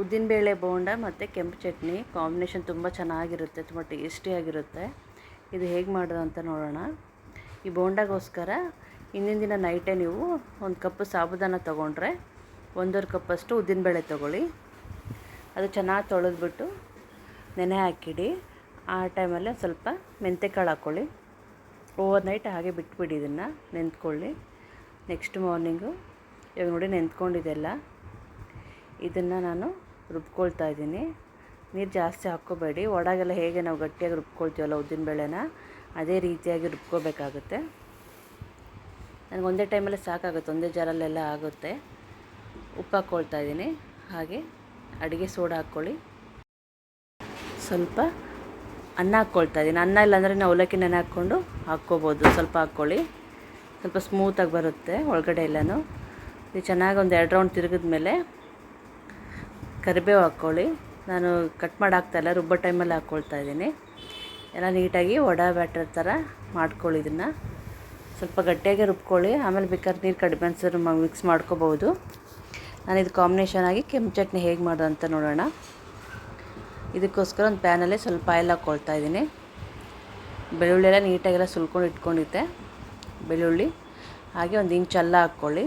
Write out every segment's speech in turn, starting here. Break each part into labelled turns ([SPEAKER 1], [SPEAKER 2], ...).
[SPEAKER 1] ಉದ್ದಿನಬೇಳೆ ಬೋಂಡ ಮತ್ತು ಕೆಂಪು ಚಟ್ನಿ ಕಾಂಬಿನೇಷನ್ ತುಂಬ ಚೆನ್ನಾಗಿರುತ್ತೆ, ತುಂಬ ಟೇಸ್ಟಿಯಾಗಿರುತ್ತೆ ಇದು ಹೇಗೆ ಮಾಡೋದು ಅಂತ ನೋಡೋಣ. ಈ ಬೋಂಡಾಗೋಸ್ಕರ ಹಿಂದಿನ ದಿನ ನೈಟೇ ನೀವು ಒಂದು ಕಪ್ ಸಾಬುದಾನ ತೊಗೊಂಡ್ರೆ ಒಂದೂವರೆ ಕಪ್ಪಷ್ಟು ಉದ್ದಿನಬೇಳೆ ತೊಗೊಳ್ಳಿ. ಅದು ಚೆನ್ನಾಗಿ ತೊಳೆದ್ಬಿಟ್ಟು ನೆನೆ ಹಾಕಿಡಿ. ಆ ಟೈಮಲ್ಲಿ ಸ್ವಲ್ಪ ಮೆಂತ್ಯಕಾಳು ಹಾಕ್ಕೊಳ್ಳಿ ಓವರ್ ನೈಟ್ ಹಾಗೆ ಬಿಟ್ಬಿಡಿ ಇದನ್ನು ನೆಂತ್ಕೊಳ್ಳಿ ನೆಕ್ಸ್ಟ್ ಮಾರ್ನಿಂಗು, ಇವಾಗ ನೋಡಿ ನೆಂತ್ಕೊಂಡಿದೆಲ್ಲ ಇದನ್ನು ನಾನು ರುಬ್ಕೊಳ್ತಾ ಇದ್ದೀನಿ. ನೀರು ಜಾಸ್ತಿ ಹಾಕ್ಕೋಬೇಡಿ. ಒಡಗೆಲ್ಲ ಹೇಗೆ ನಾವು ಗಟ್ಟಿಯಾಗಿ ರುಬ್ಕೊಳ್ತೀವಲ್ಲ ಉದ್ದಿನಬೇಳೆನ ಅದೇ ರೀತಿಯಾಗಿ ರುಬ್ಕೋಬೇಕಾಗುತ್ತೆ. ನನಗೆ ಒಂದೇ ಟೈಮಲ್ಲಿ ಸಾಕಾಗುತ್ತೆ, ಒಂದೇ ಜಾರಲ್ಲೆಲ್ಲ ಆಗುತ್ತೆ. ಉಪ್ಪು ಹಾಕ್ಕೊಳ್ತಾ ಇದ್ದೀನಿ. ಹಾಗೆ ಅಡುಗೆ ಸೋಡಾ ಹಾಕ್ಕೊಳ್ಳಿ. ಸ್ವಲ್ಪ ಅನ್ನ ಹಾಕ್ಕೊಳ್ತಾ ಇದ್ದೀನಿ. ಅನ್ನ ಇಲ್ಲಾಂದರೆ ನಾವು ಅವಲಕ್ಕಿ ನೆನೆ ಹಾಕ್ಕೊಂಡು ಹಾಕ್ಕೋಬೋದು. ಸ್ವಲ್ಪ ಹಾಕ್ಕೊಳ್ಳಿ. ಸ್ವಲ್ಪ ಸ್ಮೂತಾಗಿ ಬರುತ್ತೆ ಒಳಗಡೆ ಎಲ್ಲನೂ. ಇದು ಚೆನ್ನಾಗಿ ಒಂದು ಎರಡು ರೌಂಡ್ ತಿರುಗಿದ ಮೇಲೆ ಕರಿಬೇವು ಹಾಕ್ಕೊಳ್ಳಿ. ನಾನು ಕಟ್ ಮಾಡಿ ಹಾಕ್ತಾಯಿಲ್ಲ ರುಬ್ಬೋ ಟೈಮಲ್ಲಿ ಹಾಕ್ಕೊಳ್ತಾ ಇದ್ದೀನಿ. ಎಲ್ಲ ನೀಟಾಗಿ ವಡ ಬ್ಯಾಟರ್ ಥರ ಮಾಡ್ಕೊಳ್ಳಿ ಇದನ್ನು. ಸ್ವಲ್ಪ ಗಟ್ಟಿಯಾಗಿ ರುಬ್ಕೊಳ್ಳಿ, ಆಮೇಲೆ ಬೇಕಾದ್ರೆ ನೀರು ಕಡಿಮೆ ಅನ್ಸಿದ್ರೆ ಮಿಕ್ಸ್ ಮಾಡ್ಕೋಬೋದು ನಾನು ಇದು ಕಾಂಬಿನೇಷನ್ ಆಗಿ ಕೆಂಪು ಚಟ್ನಿ ಹೇಗೆ ಮಾಡೋದು ಅಂತ ನೋಡೋಣ. ಇದಕ್ಕೋಸ್ಕರ ಒಂದು ಪ್ಯಾನಲ್ಲೇ ಸ್ವಲ್ಪ ಆಯಿಲ್ ಹಾಕ್ಕೊಳ್ತಾ ಇದ್ದೀನಿ. ಬೆಳ್ಳುಳ್ಳಿ ಎಲ್ಲ ನೀಟಾಗೆಲ್ಲ ಸುಲ್ಕೊಂಡು ಇಟ್ಕೊಂಡಿದ್ದೆ. ಬೆಳ್ಳುಳ್ಳಿ, ಹಾಗೆ ಒಂದು ಇಂಚ್ ಅಲ್ಲ ಹಾಕ್ಕೊಳ್ಳಿ.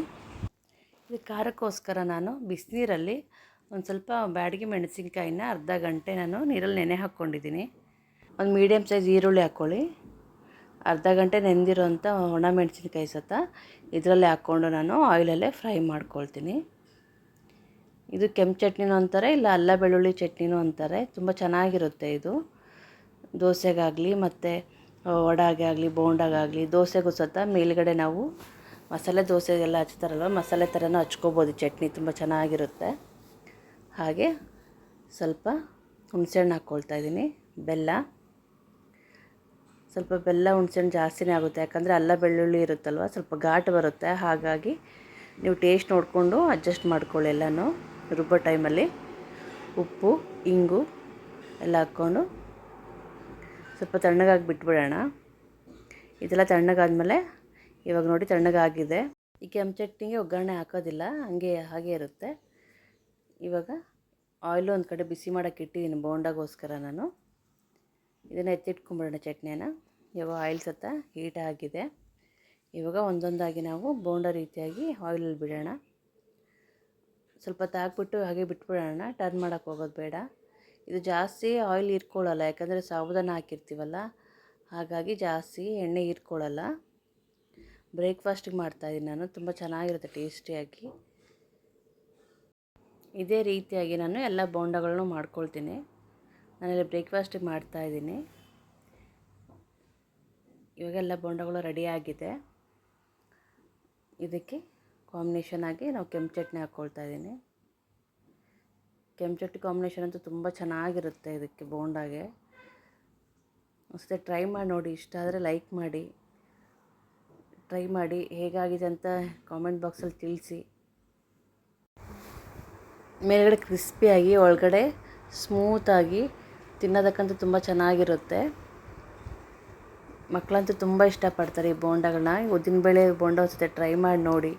[SPEAKER 1] ಇದು ಖಾರಕ್ಕೋಸ್ಕರ ನಾನು ಬಿಸಿನೀರಲ್ಲಿ ಒಂದು ಸ್ವಲ್ಪ ಬ್ಯಾಡಗಿ ಮೆಣಸಿನ್ಕಾಯಿನ ಅರ್ಧ ಗಂಟೆ ನಾನು ನೀರಲ್ಲಿ ನೆನೆ ಹಾಕ್ಕೊಂಡಿದ್ದೀನಿ. ಒಂದು ಮೀಡಿಯಮ್ ಸೈಜ್ ಈರುಳ್ಳಿ ಹಾಕ್ಕೊಳ್ಳಿ. ಅರ್ಧ ಗಂಟೆ ನೆಂದಿರೋಂಥ ಒಣ ಮೆಣಸಿನ್ಕಾಯಿ ಸತ ಇದರಲ್ಲೇ ಹಾಕ್ಕೊಂಡು ನಾನು ಆಯಿಲಲ್ಲೇ ಫ್ರೈ ಮಾಡ್ಕೊಳ್ತೀನಿ. ಇದು ಕೆಂಪು ಚಟ್ನಿನೂ ಅಂತಾರೆ, ಇಲ್ಲ ಅಲ್ಲ ಬೆಳ್ಳುಳ್ಳಿ ಚಟ್ನಿನೂ ಅಂತಾರೆ. ತುಂಬ ಚೆನ್ನಾಗಿರುತ್ತೆ ಇದು. ದೋಸೆಗಾಗಲಿ ಮತ್ತು ವಡಾಗೆ ಆಗಲಿ ಬೋಂಡಾಗಾಗಲಿ, ದೋಸೆಗೂ ಸತ ಮೇಲುಗಡೆ ನಾವು ಮಸಾಲೆ ದೋಸೆಗೆಲ್ಲ ಹಚ್ತಾರಲ್ವ, ಮಸಾಲೆ ಥರನೂ ಹಚ್ಕೋಬೋದು. ಚಟ್ನಿ ತುಂಬ ಚೆನ್ನಾಗಿರುತ್ತೆ. ಹಾಗೆ ಸ್ವಲ್ಪ ಹುಣಸೆಹಣ್ಣು ಹಾಕ್ಕೊಳ್ತಾ ಇದ್ದೀನಿ, ಬೆಲ್ಲ. ಸ್ವಲ್ಪ ಬೆಲ್ಲ ಹುಣಸೆಹಣ್ಣು ಜಾಸ್ತಿನೇ ಆಗುತ್ತೆ, ಯಾಕಂದರೆ ಅಲ್ಲ ಬೆಳ್ಳುಳ್ಳಿ ಇರುತ್ತಲ್ವ, ಸ್ವಲ್ಪ ಘಾಟ್ ಬರುತ್ತೆ. ಹಾಗಾಗಿ ನೀವು ಟೇಸ್ಟ್ ನೋಡಿಕೊಂಡು ಅಡ್ಜಸ್ಟ್ ಮಾಡ್ಕೊಳ್ಳಿ ಎಲ್ಲನೂ ರುಬ್ಬೋ ಟೈಮಲ್ಲಿ. ಉಪ್ಪು, ಇಂಗು ಎಲ್ಲ ಹಾಕ್ಕೊಂಡು ಸ್ವಲ್ಪ ತಣ್ಣಗಾಗಿ ಬಿಟ್ಬಿಡೋಣ. ಇದೆಲ್ಲ ತಣ್ಣಗಾದ್ಮೇಲೆ ಇವಾಗ ನೋಡಿ ತಣ್ಣಗಾಗಿದೆ. ಈ ಕೆಂಪು ಚಟ್ನಿಗೆ ಒಗ್ಗರಣೆ ಹಾಕೋದಿಲ್ಲ, ಹಂಗೆ ಹಾಗೆ ಇರುತ್ತೆ. ಇವಾಗ ಆಯಿಲು ಒಂದು ಕಡೆ ಬಿಸಿ ಮಾಡೋಕ್ಕೆ ಇಟ್ಟಿದ್ದೀನಿ ಬೋಂಡಾಗೋಸ್ಕರ ನಾನು. ಇದನ್ನು ಎತ್ತಿಟ್ಕೊಂಬಿಡೋಣ ಚಟ್ನಿನ ಇವಾಗ ಆಯಿಲ್ ಸತ್ತ ಹೀಟ್ ಆಗಿದೆ. ಇವಾಗ ಒಂದೊಂದಾಗಿ ನಾವು ಬೋಂಡ ರೀತಿಯಾಗಿ ಆಯಿಲಲ್ಲಿ ಬಿಡೋಣ. ಸ್ವಲ್ಪ ತಾಕ್ಬಿಟ್ಟು ಹಾಗೆ ಬಿಟ್ಬಿಡೋಣ. ಟರ್ನ್ ಮಾಡೋಕ್ಕೆ ಹೋಗೋದು ಬೇಡ. ಇದು ಜಾಸ್ತಿ ಆಯಿಲ್ ಹೀರ್ಕೊಳ್ಳಲ್ಲ, ಯಾಕಂದರೆ ಸಾಬುದಾನ ಹಾಕಿರ್ತೀವಲ್ಲ, ಹಾಗಾಗಿ ಜಾಸ್ತಿ ಎಣ್ಣೆ ಹೀರ್ಕೊಳ್ಳಲ್ಲ. ಬ್ರೇಕ್ಫಾಸ್ಟಿಗೆ ಮಾಡ್ತಾಯಿದ್ದೀನಿ ನಾನು, ತುಂಬ ಚೆನ್ನಾಗಿರುತ್ತೆ ಟೇಸ್ಟಿಯಾಗಿ ಇದೇ ರೀತಿಯಾಗಿ ನಾನು ಎಲ್ಲ ಬೋಂಡಗಳನ್ನು ಮಾಡ್ಕೊಳ್ತೀನಿ. ನಾನಿಲ್ಲಿ ಬ್ರೇಕ್ಫಾಸ್ಟಿಗೆ ಮಾಡ್ತಾಯಿದ್ದೀನಿ ಇವಾಗೆಲ್ಲ ಬೋಂಡಗಳು ರೆಡಿ ಆಗಿದೆ. ಇದಕ್ಕೆ ಕಾಂಬಿನೇಷನ್ ಆಗಿ ನಾವು ಕೆಂಪು ಚಟ್ನಿ ಹಾಕ್ಕೊಳ್ತಾ ಇದ್ದೀನಿ. ಕೆಂಪು ಚಟ್ನಿ ಕಾಂಬಿನೇಷನ್ ಅಂತೂ ತುಂಬ ಚೆನ್ನಾಗಿರುತ್ತೆ ಇದಕ್ಕೆ ಬೋಂಡಾಗೆ. ಅಷ್ಟೇ ಟ್ರೈ ಮಾಡಿ ನೋಡಿ, ಇಷ್ಟ ಆದರೆ ಲೈಕ್ ಮಾಡಿ. ಟ್ರೈ ಮಾಡಿ, ಹೇಗಾಗಿದೆ ಅಂತ ಕಾಮೆಂಟ್ ಬಾಕ್ಸಲ್ಲಿ ತಿಳಿಸಿ. ಮೇಲ್ಗಡೆ ಕ್ರಿಸ್ಪಿಯಾಗಿ, ಒಳಗಡೆ ಸ್ಮೂತಾಗಿ ತಿನ್ನೋದಕ್ಕಂತೂ ತುಂಬ ಚೆನ್ನಾಗಿರುತ್ತೆ. ಮಕ್ಕಳಂತೂ ತುಂಬ ಇಷ್ಟಪಡ್ತಾರೆ ಈ ಬೋಂಡಗಳನ್ನ. ಉದ್ದಿನಬೇಳೆ ಬೋಂಡ ಜೊತೆ ಟ್ರೈ ಮಾಡಿ ನೋಡಿ.